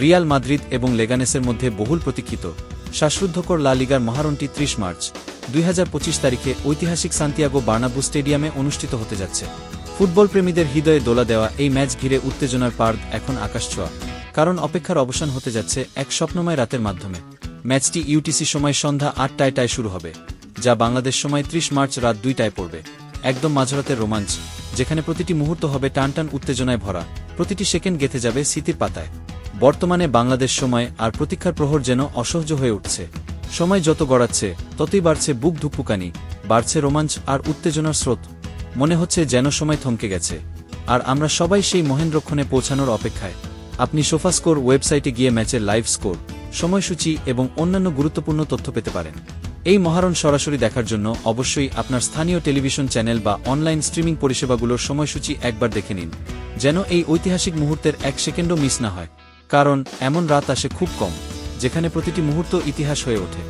Real Madrid এবং লেগানেসের মধ্যে বহুল প্রতীক্ষিত। শ্বাসরুদ্ধকর লা লিগার মহারণটি ত্রিশ মার্চ, দুই হাজার পঁচিশ তারিখে ঐতিহাসিক সান্তিয়াগো বার্নাবু স্টেডিয়ামে অনুষ্ঠিত হতে যাচ্ছে। ফুটবল প্রেমীদের হৃদয়ে দোলা দেওয়া এই ম্যাচ ঘিরে উত্তেজনার পার্ক এখন আকাশ ছোঁয়া কারণ অপেক্ষার অবসান হতে যাচ্ছে এক স্বপ্নময় রাতের মাধ্যমে। ম্যাচটি ইউটিসি সময় সন্ধ্যা আটটায় টায় শুরু হবে, যা বাংলাদেশ সময় ত্রিশ মার্চ রাত দুইটায় পড়বে। একদম মাঝরাতের রোমাঞ্চ, যেখানে প্রতিটি মুহূর্ত হবে টানটান উত্তেজনায় ভরা। প্রতিটি সেকেন্ড গেঁথে যাবে স্মৃতির পাতায়। বর্তমানে বাংলাদেশ সময় আর প্রতীক্ষার প্রহর যেন অসহ্য হয়ে উঠছে। সময় যত গড়াচ্ছে, ততই বাড়ছে বুক ধুকপুকানি বাড়ছে রোমাঞ্চ আর উত্তেজনার স্রোত। মনে হচ্ছে যেন সময় থমকে গেছে। আর আমরা সবাই সেই মহেন্দ্রক্ষণে পৌঁছানোর অপেক্ষায়। আপনি সোফাস্কোর ওয়েবসাইটে গিয়ে ম্যাচের লাইভ স্কোর, সময়সূচি এবং অন্যান্য গুরুত্বপূর্ণ তথ্য পেতে পারেন। এই মহারণ সরাসরি দেখার জন্য অবশ্যই আপনার স্থানীয় টেলিভিশন চ্যানেল বা অনলাইন স্ট্রিমিং পরিষেবাগুলোর সময়সূচি একবার দেখে নিন, যেন এই ঐতিহাসিক মুহূর্তের এক সেকেন্ডও মিস না হয়। কারণ এমন রাত আসে খুব কম যেখানে প্রতিটি মুহূর্ত ইতিহাস হয়ে ওঠে।